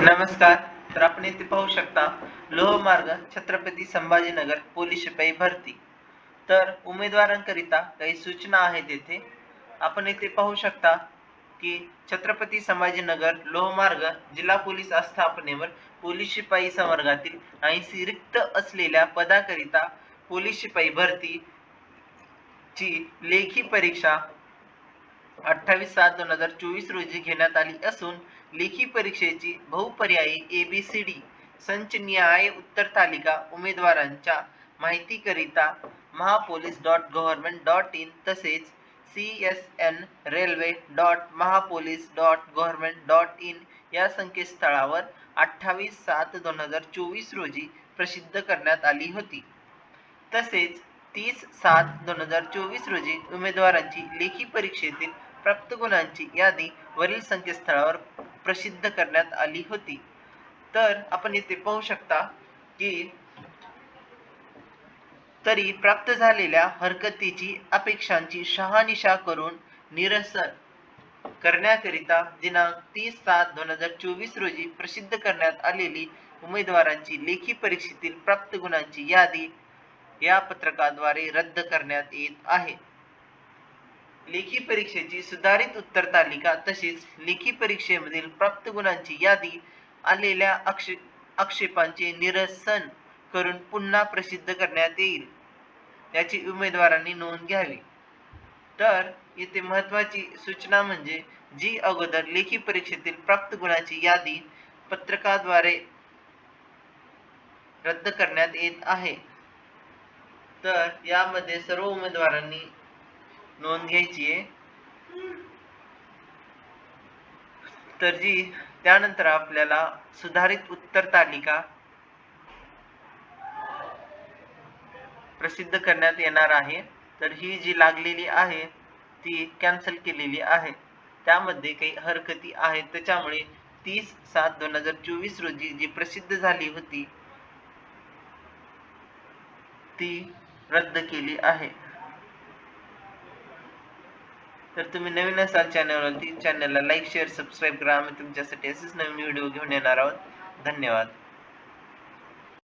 नमस्कार तर आपण येथे पाहू शकता लोहमार्ग छत्रपती संभाजीनगर पोलीस शिपाई भरती. तर उमेदवारांकरिता काही सूचना आहेत येथे. आपण येथे पाहू शकता की छत्रपती संभाजीनगर लोहमार्ग जिल्हा पोलीस आस्थापनेवर पोलीस शिपाई संवर्गातील ऐंशी रिक्त असलेल्या पदाकरिता पोलीस शिपाई भरती ची लेखी परीक्षा अठ्ठावीस सात दोन हजार चोवीस रोजी घेण्यात आली असून लेखी परीक्षेची बहुपर्यायी एबीसीडी संच न्याय उत्तर तालिका उमेदवारांच्या माहितीकरिता Mahapolice dot government dot in तसेच C S N railway dot Mahapolice dot government dot in या संकेतस्थळावर अठ्ठावीस सात दोन हजार चोवीस रोजी प्रसिद्ध करण्यात आली होती. तसेच तीस सात दोन हजार चोवीस रोजी उमेदवारांची लेखी परीक्षेतील प्राप्त गुणांची यादी वरील संकेतस्थळावर प्रसिद्ध करण्यात आली होती. तर आपण इथे पाहू शकता की तरी प्राप्त झालेल्या हरकतीची अपेक्षांची शहानिशा करून निरसन करण्याकरिता दिनांक तीस सात दोन हजार चोवीस रोजी प्रसिद्ध करण्यात आलेली उमेदवारांची लेखी परीक्षेतील प्राप्त गुणांची यादी या पत्रकाद्वारे रद्द करण्यात येत आहे. लेखी परीक्षेची सुधारित उत्तर तालिका तसेच लेखी परीक्षेमधील प्राप्त गुणांची यादी आलेल्या आक्षे आक्षेपांचे निरसन करून पुन्हा प्रसिद्ध करण्यात येईल. याची उमेदवारांनी नोंद घ्यावी. तर येथे महत्वाची सूचना म्हणजे जी अगोदर लेखी परीक्षेतील प्राप्त गुणांची यादी पत्रकाद्वारे रद्द करण्यात येत आहे. तर यामध्ये सर्व उमेदवारांनी नोंद घ्यायची आहे. तर जी त्यानंतर आपल्याला सुधारित उत्तर तालिका प्रसिद्ध करण्यात येणार आहे. तर ही जी लागलेली आहे ती कॅन्सल केलेली आहे. त्यामध्ये काही हरकती आहेत. त्याच्यामुळे तीस सात दोन हजार चोवीस रोजी जी प्रसिद्ध झाली होती ती रद्द केली आहे. तर तुम्ही नवीन असाल चॅनलवरती चॅनलला लाईक शेअर सबस्क्राईब करा. आम्ही तुमच्यासाठी असेच नवीन व्हिडिओ घेऊन येणार आहोत. धन्यवाद.